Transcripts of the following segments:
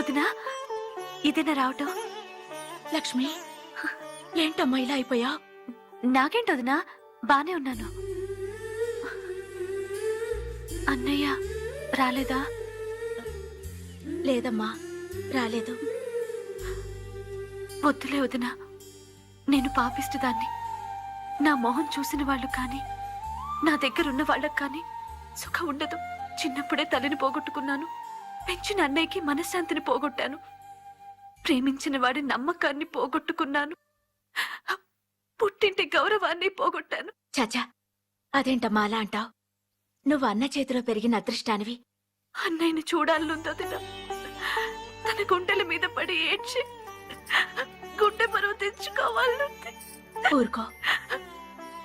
ఇదేనా రావటం? లక్ష్మి ఏంటమ్మా ఇలా అయిపోయా? నాకేంటి వదినా బానే ఉన్నాను. అన్నయ్య రాలేదా? లేదమ్మా రాలేదు. వద్దులే వదినా నేను పాపిస్తుదాన్ని. నా మొహం చూసిన వాళ్ళు కానీ నా దగ్గర ఉన్న వాళ్ళకి కానీ సుఖం ఉండదు. చిన్నప్పుడే తల్లిని పోగొట్టుకున్నాను. పెంచిన అన్నయ్యకి మనశ్శాంతిని పోగొట్టాను. ప్రేమించిన వాడి నమ్మకాన్ని పోగొట్టుకున్నాను. పుట్టింటి గౌరవాన్ని పోగొట్టాను. చాచా అదేంటమ్మా అలా అంటావు? నువ్వు అన్న చేతిలో పెరిగిన అదృష్టానివి. అన్నయ్యని చూడాలనుందదిన తన గుండెల మీద పడి ఏడ్చి గుండె మరో తెచ్చుకోవాలనుంది. ఊరుకో.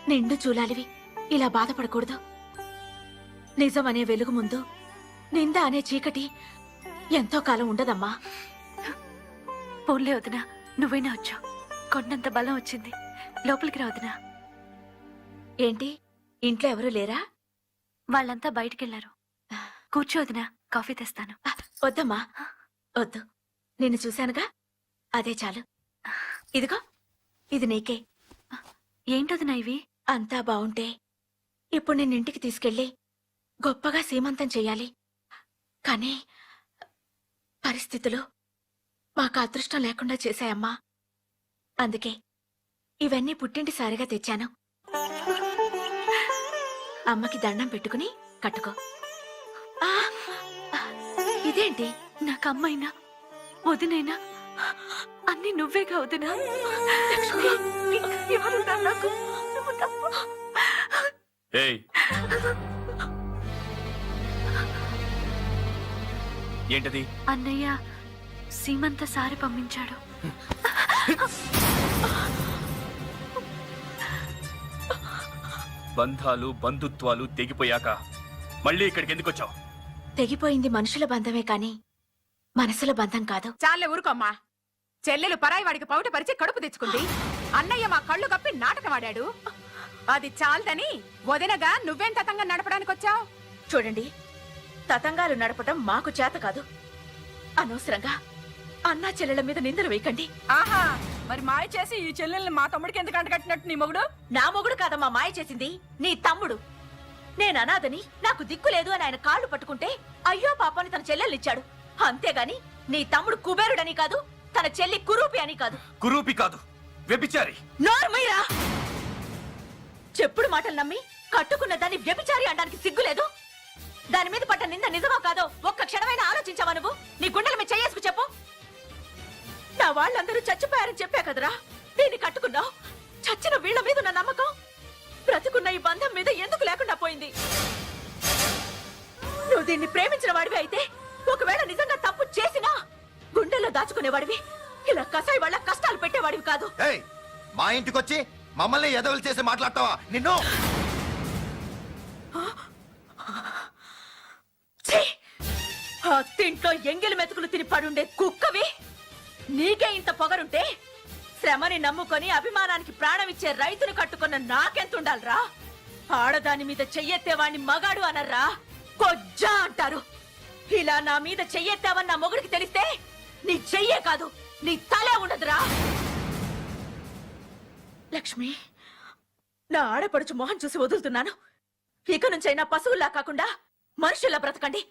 నిండు చూలాలివి. ఇలా బాధపడకూడదు. నిజం అనే వెలుగు ముందు నింద అనే చీకటి ఎంతో కాలం ఉండదమ్మా. పోన్లే వదినా నువ్వైనా వచ్చావు. కొండంత బలం వచ్చింది. లోపలికి రా వదినా. ఏంటి? ఇంట్లో ఎవరూ లేరా? వాళ్ళంతా బయటికెళ్ళారు కూర్చో వదినా కాఫీ తెస్తాను. ఆ, వద్దమ్మా. వద్దు. నిన్ను చూశానుగా? అదే చాలు. ఇదిగో ఇది నీకే. ఏంటొదినా ఇవి? అంతా బావుంటే ఇప్పుడు నేను ఇంటికి తీసుకెళ్ళి గొప్పగా సీమంతం చెయ్యాలి కానీ పరిస్థితులు మాకు అదృష్టం లేకుండా చేశాయమ్మా. అందుకే ఇవన్నీ పుట్టింటి సారిగా తెచ్చాను. అమ్మకి దండం పెట్టుకుని కట్టుకో. ఇదేంటి? నాకు అమ్మైనా వదినైనా అన్ని నువ్వేగా వదినా? లక్ష్మి నాకు? ఏయ్ ఏంటది? అన్నయ్య సీమంత సారి పంపించాడు. బంధాలు బంధుత్వాలు తెగిపోయాక మళ్ళీ ఇక్కడికి ఎందుకు వచ్చావు? తెగిపోయింది మనుషుల బంధమే కాని మనసుల బంధం కాదు. చాలే ఊరుకోమ్మా. చెల్లెలు పరాయి వాడికి పౌట పరిచి కడుపు తెచ్చుకుంది. అన్నయ్య మా కళ్ళు కప్పి నాటకం ఆడాడు. అది చాలదని వదినగా నువ్వేం తతంగా నడపడానికి వచ్చావు చూడండి తతంగాలు నడపటం మాకు చేత కాదు. అనవసరంగా అన్నా చెల్లెల మీద నిందలు వేయకండి. ఆహా మరి మాయ చేసి ఈ చెల్లెల్ని మా తమ్ముడికి ఎందుకు అంటగట్టినట్టు నీ మొగుడు? నా మొగుడు కాదమ్మా మాయ చేసింది నీ తమ్ముడు. నేను అనాథని నాకు దిక్కు లేదు అని ఆయన కాళ్ళు పట్టుకుంటే అయ్యో పాపాని తన చెల్లెల్నిచ్చాడు అంతేగాని నీ తమ్ముడు కుబేరుడని కాదు తన చెల్లి కురూపి అని కాదు. కురూపి కాదు వ్యభిచారి. నోర్మయ్యా చెప్పుడు మాటలు నమ్మి కట్టుకున్న దాన్ని వ్యభిచారి అనడానికి సిగ్గులేదు? దాని మీద పట్ట నింద నిజమో కాదో ఒక్క క్షణమైనా ఆలోచించావా నువ్వు? నీ గుండెల మీద చెయ్యేసుకు చెప్పు. నా వాళ్ళందరూ చచ్చిపోయారని చెప్పా కదరా. దీన్ని కట్టుకున్నావు. చచ్చిన వీళ్ళ మీద ఉన్న నమ్మకం. బ్రతుకున్న ఈ బంధం మీద ఎందుకు లేకుండా పోయింది? నువ్వు దీన్ని ప్రేమించిన వాడివి అయితే ఒకవేళ నిజంగా తప్పు చేసినా గుండెల్లో దాచుకునేవాడివి. ఇలా కసాయి వాళ్ళ కష్టాలు పెట్టేవాడివి కాదు. ఏయ్ మా ఇంటికొచ్చి మమ్మల్ని ఎదవలు చేసి మాట్లాడతావా? నిన్ను ఆ తింట్లో ఎంగిలి మెతుకులు తిని పడుండే కుక్కవి? నీకే ఇంత పొగరుంటే శ్రమని నమ్ముకొని అభిమానానికి ప్రాణం ఇచ్చే రైతును కట్టుకున్న నాకెంతుండాలరా? ఆడదాని మీద చెయ్యెత్తేవాణ్ణి మగాడు అనర్రా? కొజ్జా అంటారు. ఇలా నా మీద చెయ్యెత్తావని నా మొగుడికి తెలిస్తే నీ చెయ్యే కాదు నీ తలే ఉండదురా. లక్ష్మి నా ఆడపడుచు మొహం చూసి వదులుతున్నాను. ఇక నుంచైనా పశువుల్లా కాకుండా మనుషుల్లా బ్రతకండి.